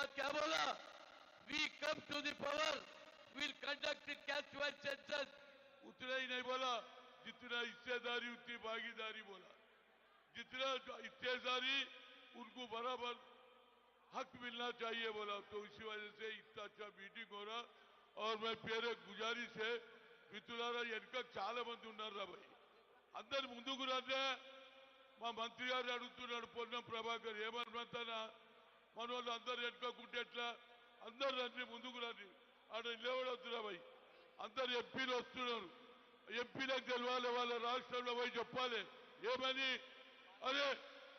बाद क्या बोला we come to the power will conduct cash wise census उतना ही नहीं बोला जितना हिस्सेदारी उतनी भागीदारी बोला जितना हिस्सेदारी उनको बराबर हक मिलना चाहिए बोला तो इसी वजह से इतना अच्छा मीटिंग हो रहा और मैं పేరు గుజారిస్ है మిత్రులారా వెనుక చాలా మంది ఉన్నారా భయ్ అందరు ముందుకు రండి మా మంత్రి గారు అడుగుతున్నాడు పొన్నం ప్రభాకర్ ఏమనుమంటానా మన వాళ్ళు అందరు వెనుకకుంటే ఎట్లా అందరు రండి ముందుకు రండి ఆడ లేవడొద్దురా భయ్ అందరు ఎంపీలు వస్తున్నారు ఎంపీలకు తెలవాలి వాళ్ళ రాష్ట్రంలో పోయి చెప్పాలి ఏమని అరే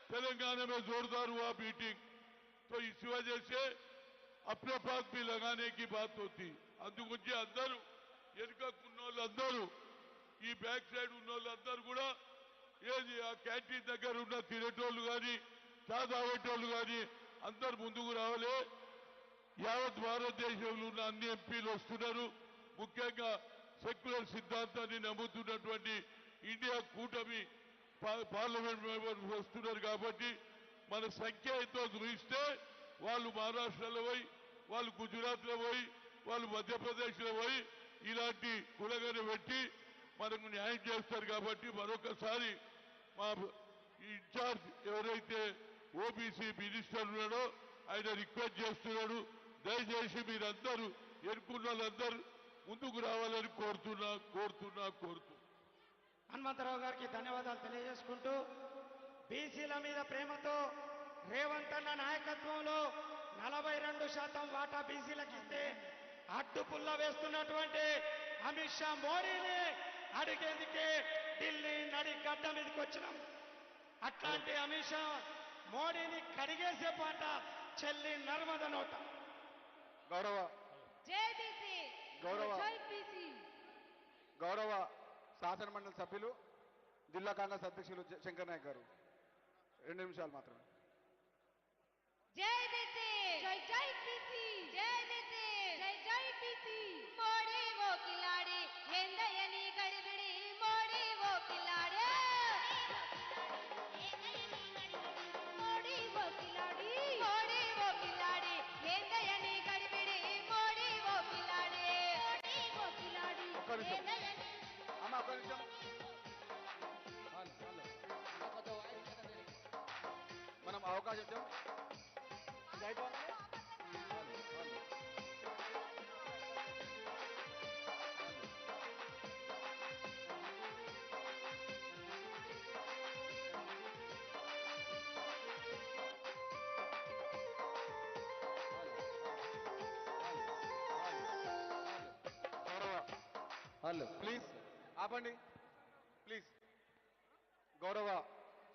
తెలంగాణ में जोरदार हुआ मीटिंग तो इस वजह से अपने पास भी लगाने की बात होती అందుకొచ్చి అందరూ వెనుకకున్న వాళ్ళందరూ ఈ బ్యాక్ సైడ్ ఉన్న వాళ్ళందరూ కూడా ఏది ఆ క్యాంటీన్ దగ్గర ఉన్న తినేటోళ్ళు కానీ చా తాగేటోళ్ళు కానీ అందరు ముందుకు రావాలి. యావత్ భారతదేశంలో ఉన్న అన్ని ఎంపీలు వస్తున్నారు. ముఖ్యంగా సెక్యులర్ సిద్ధాంతాన్ని నమ్ముతున్నటువంటి ఇండియా కూటమి పార్లమెంట్ మెంబర్స్ వస్తున్నారు కాబట్టి మన సంఖ్య ఎంతో చూస్తే వాళ్ళు మహారాష్ట్రలో పోయి వాళ్ళు గుజరాత్లో పోయి వాళ్ళు మధ్యప్రదేశ్లో పోయి ఇలాంటి కులగని పెట్టి మనకు న్యాయం చేస్తారు కాబట్టి మరొకసారి మా ఇన్ఛార్జ్ ఎవరైతే ఓబీసీ మినిస్టర్ ఉన్నాడో. ఆయన రిక్వెస్ట్ చేస్తున్నాడు. దయచేసి మీరందరూ ఎన్నుకున్న వాళ్ళందరూ ముందుకు రావాలని కోరుతున్నా కోరుతున్నా కోరుతూ. హనుమంతరావు గారికి ధన్యవాదాలు తెలియజేసుకుంటూ బీసీల మీద ప్రేమతో రేవంత్ అన్న నాయకత్వంలో నలభై రెండు శాతం వాటా బీసీలకు ఇస్తే అడ్డుపుల్ల వేస్తున్నటువంటి అమిత్ షా మోడీని అడిగేందుకే ఢిల్లీ నడి గడ్డ మీదకి వచ్చినాం. అట్లాంటి అమిత్ షా మోడీని కడిగేసే పాట చెల్లి నర్మద నోట. గౌరవ. జై బీసీ గౌరవ. జై బీసీ గౌరవ శాసనమండలి సభ్యులు జిల్లా కాంగ్రెస్ అధ్యక్షులు శంకర్ నాయక్ గారు. రెండు నిమిషాలు మాత్రమే. జై బీసీ జై జై బీసీ జై బీసీ జై జై బీసీ ఒక్క నిమిషం. అమ్మ ఒక నిమిషం. మనం అవకాశం ఇద్దాం హలో ప్లీజ్ ఆపండి. ప్లీజ్. గౌరవ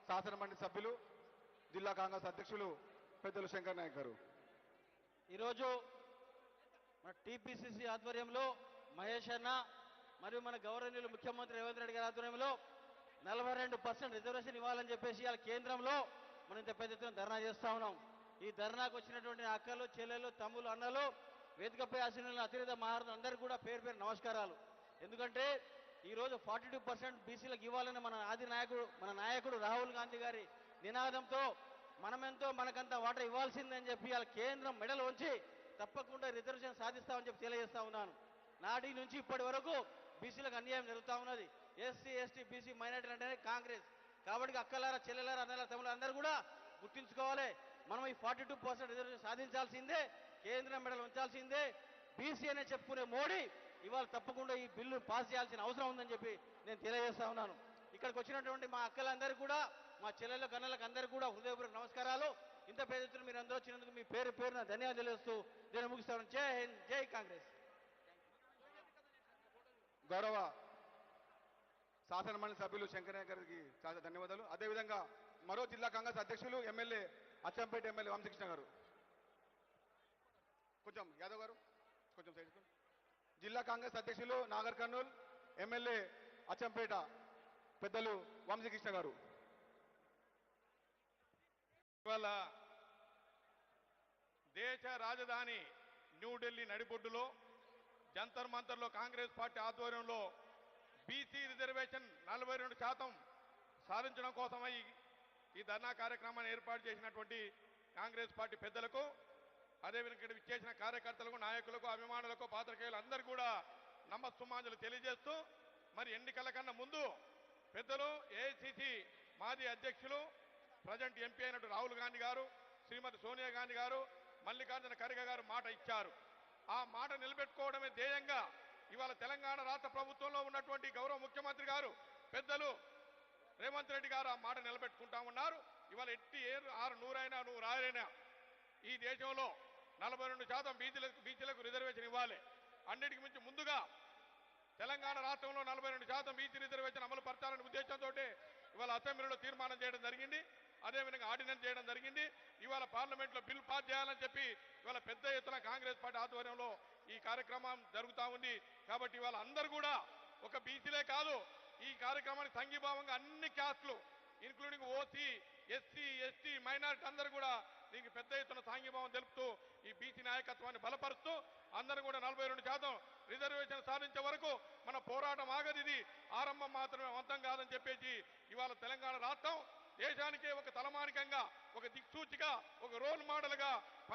శాసనమండలి సభ్యులు జిల్లా కాంగ్రెస్ అధ్యక్షులు పెద్దలు శంకర్ నాయక్ గారు. ఈరోజు మన టీపీసీసీ ఆధ్వర్యంలో మహేష్ అన్న మరియు మన గౌరవనీయులు ముఖ్యమంత్రి రేవంత్ రెడ్డి గారి ఆధ్వర్యంలో నలభై రెండు పర్సెంట్ రిజర్వేషన్ ఇవ్వాలని చెప్పేసి ఇవాళ కేంద్రంలో మనం ఇంత పెద్ద ఎత్తున ధర్నా చేస్తా ఉన్నాం. ఈ ధర్నాకు వచ్చినటువంటి అక్కలు చెల్లెలు తమ్ములు అన్నలు వేదికపై ఆశీనులు అతిరిత మహారాజు అందరికీ కూడా పేరు పేరు నమస్కారాలు. ఎందుకంటే ఈరోజు ఫార్టీ టూ పర్సెంట్ బీసీలకు ఇవ్వాలని మన ఆది నాయకుడు మన నాయకుడు రాహుల్ గాంధీ గారి నినాదంతో మనమెంతో మనకంత వాటర్ ఇవ్వాల్సిందని చెప్పి వాళ్ళ కేంద్రం మెడలు ఉంచి తప్పకుండా రిజర్వేషన్ సాధిస్తామని చెప్పి తెలియజేస్తా ఉన్నాను. నాటి నుంచి ఇప్పటి వరకు బీసీలకు అన్యాయం జరుగుతూ ఉన్నది. ఎస్సీ ఎస్టీ బీసీ మైనార్టీలు అంటేనే కాంగ్రెస్. కాబట్టి అక్కలారా చెల్లెలారా అన్నల తమ్ములు అందరూ కూడా గుర్తుంచుకోవాలి. మనం ఈ ఫార్టీ టూ పర్సెంట్ రిజర్వేషన్ సాధించాల్సిందే కేంద్రం మెడలు ఉంచాల్సిందే. బీసీ అనే చెప్పుకునే మోడీ ఇవాళ తప్పకుండా ఈ బిల్లు పాస్ చేయాల్సిన అవసరం ఉందని చెప్పి నేను తెలియజేస్తా ఉన్నాను. ఇక్కడికి వచ్చినటువంటి మా అక్కలందరికీ కూడా మా చెల్లెళ్ళ కన్నెలకు అందరికీ కూడా హృదయపూర్వక నమస్కారాలు. ఇంత పెద్ద మీరు అందరూ వచ్చినందుకు మీ పేరు పేరున ధన్యవాదాలు తెలియజేస్తూ దీన్ని ముగిస్తాను. జై హింద్ జై కాంగ్రెస్. గౌరవ శాసనమండలి సభ్యులు శంకర్ గారికి చాలా ధన్యవాదాలు. అదేవిధంగా మరో జిల్లా కాంగ్రెస్ అధ్యక్షులు ఎమ్మెల్యే అచ్చంపేట ఎమ్మెల్యే వంశకృష్ణ గారు. కొంచెం యాదవ్ గారు కొంచెం సైడ్ జిల్లా కాంగ్రెస్ అధ్యక్షులు నాగర్ కర్నూల్ ఎమ్మెల్యే అచ్చంపేట పెద్దలు వంశీకృష్ణ గారు. ఇవాళ దేశ రాజధాని న్యూఢిల్లీ నడిబొడ్డులో జంతర్ మంతర్లో కాంగ్రెస్ పార్టీ ఆధ్వర్యంలో బీసీ రిజర్వేషన్ నలభై రెండు శాతం సాధించడం కోసమై ఈ ధర్నా కార్యక్రమాన్ని ఏర్పాటు చేసినటువంటి కాంగ్రెస్ పార్టీ పెద్దలకు అదేవిధంగా ఇక్కడ విచ్చేసిన కార్యకర్తలకు నాయకులకు అభిమానులకు పాత్రికేయులు అందరూ కూడా నమస్సుమాంజలు తెలియజేస్తూ మరి ఎన్నికల కన్నా ముందు పెద్దలు ఏఐసిసి మాజీ అధ్యక్షులు ప్రజెంట్ ఎంపీ అయినట్టు రాహుల్ గాంధీ గారు శ్రీమతి సోనియా గాంధీ గారు మల్లికార్జున ఖర్గే గారు మాట ఇచ్చారు. ఆ మాట నిలబెట్టుకోవడమే ధ్యేయంగా ఇవాళ తెలంగాణ రాష్ట్ర ప్రభుత్వంలో ఉన్నటువంటి గౌరవ ముఖ్యమంత్రి గారు పెద్దలు రేవంత్ రెడ్డి గారు ఆ మాట నిలబెట్టుకుంటా ఉన్నారు. ఇవాళ ఎట్టి ఏ ఆరు నూరైనా నూరు ఆరైనా ఈ దేశంలో నలభై రెండు శాతం బీసీలకు బీచ్లకు రిజర్వేషన్ ఇవ్వాలి. అన్నిటికి మించి ముందుగా తెలంగాణ రాష్ట్రంలో నలభై రెండు శాతం బీచ్ రిజర్వేషన్ అమలు పరచాలనే ఉద్దేశంతో ఇవాళ అసెంబ్లీలో తీర్మానం చేయడం జరిగింది. అదేవిధంగా ఆర్డినెన్స్ చేయడం జరిగింది. ఇవాళ పార్లమెంట్లో బిల్ పాస్ చేయాలని చెప్పి ఇవాళ పెద్ద ఎత్తున కాంగ్రెస్ పార్టీ ఆధ్వర్యంలో ఈ కార్యక్రమం జరుగుతా ఉంది. కాబట్టి ఇవాళ అందరూ కూడా ఒక బీసీలే కాదు ఈ కార్యక్రమానికి సంఘీభావంగా అన్ని క్యాస్ట్లు including OC SC ST minority అందరూ కూడా దీనికి పెద్ద ఎత్తున సాంఘీభావం తెలుపుతూ ఈ బీసీ నాయకత్వాన్ని బలపరుస్తూ అందరూ కూడా నలభై రెండు శాతం రిజర్వేషన్ సాధించే వరకు మన పోరాటం ఆగది ఇది. ఆరంభం మాత్రమే అంతం కాదని చెప్పేసి ఇవాళ తెలంగాణ రాష్ట్రం దేశానికే ఒక తలమానికంగా ఒక దిక్సూచిగా ఒక రోల్ మోడల్గా